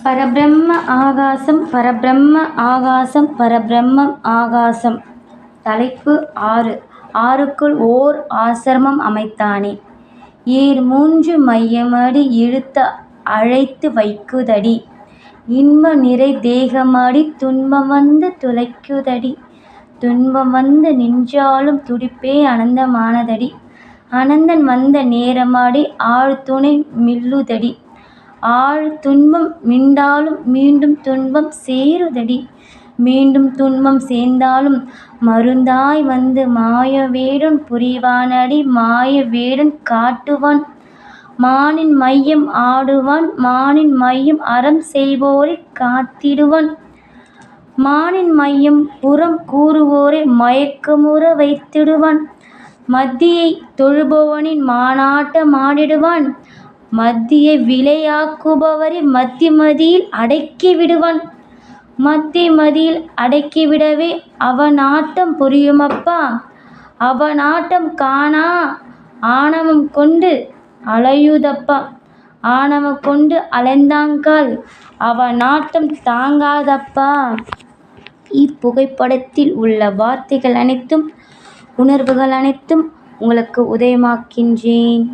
பரபிரம்ம ஆகாசம் பரபிரம்ம ஆகாசம் பரபிரம்மம் ஆகாசம். தலைப்பு ஆறு. ஆறுக்குள் ஓர் ஆசிரமம் அமைத்தானே. ஏர் மூன்று மையமாடி இழுத்து அழைத்து வைக்குதடி. இன்ப நிறை தேகமாடி துன்பம் வந்து துளைக்குதடி. துன்பம் வந்து நின்றாலும் துடிப்பே அனந்தமானதடி. அனந்தன் வந்த நேரமாடி ஆழ்துணை மில்லுதடி. ஆழ் துன்பம் மிண்டாலும் மீண்டும் துன்பம் சேருதடி. மீண்டும் துன்பம் சேர்ந்தாலும் மருந்தாய் வந்து மாய வேடன் புரிவானடி மாய வேடன் காட்டுவான். மானின் மையம் ஆடுவான் மானின் மையம் அறம் செய்வோரை காத்திடுவான். மானின் மையம் புறம் கூறுவோரை மயக்கமுற வைத்திடுவான். மத்தியை தொழுபவனின் மானாட்ட மாடிடுவான் மத்தியை விலையாக்குபவரை மத்தி மதியில் அடக்கி விடுவான். மத்தி மதியில் அடக்கிவிடவே அவனாட்டம் புரியுமப்பா. அவனாட்டம் காணா. ஆணவம் கொண்டு அலையுதப்பா. ஆணவம் கொண்டு அலைந்தாங்கால் அவனாட்டம் தாங்காதப்பா. இப்புகைப்படத்தில் உள்ள வார்த்தைகள் அனைத்தும் உணர்வுகள் அனைத்தும் உங்களுக்கு உதயமாக்கின்றேன்.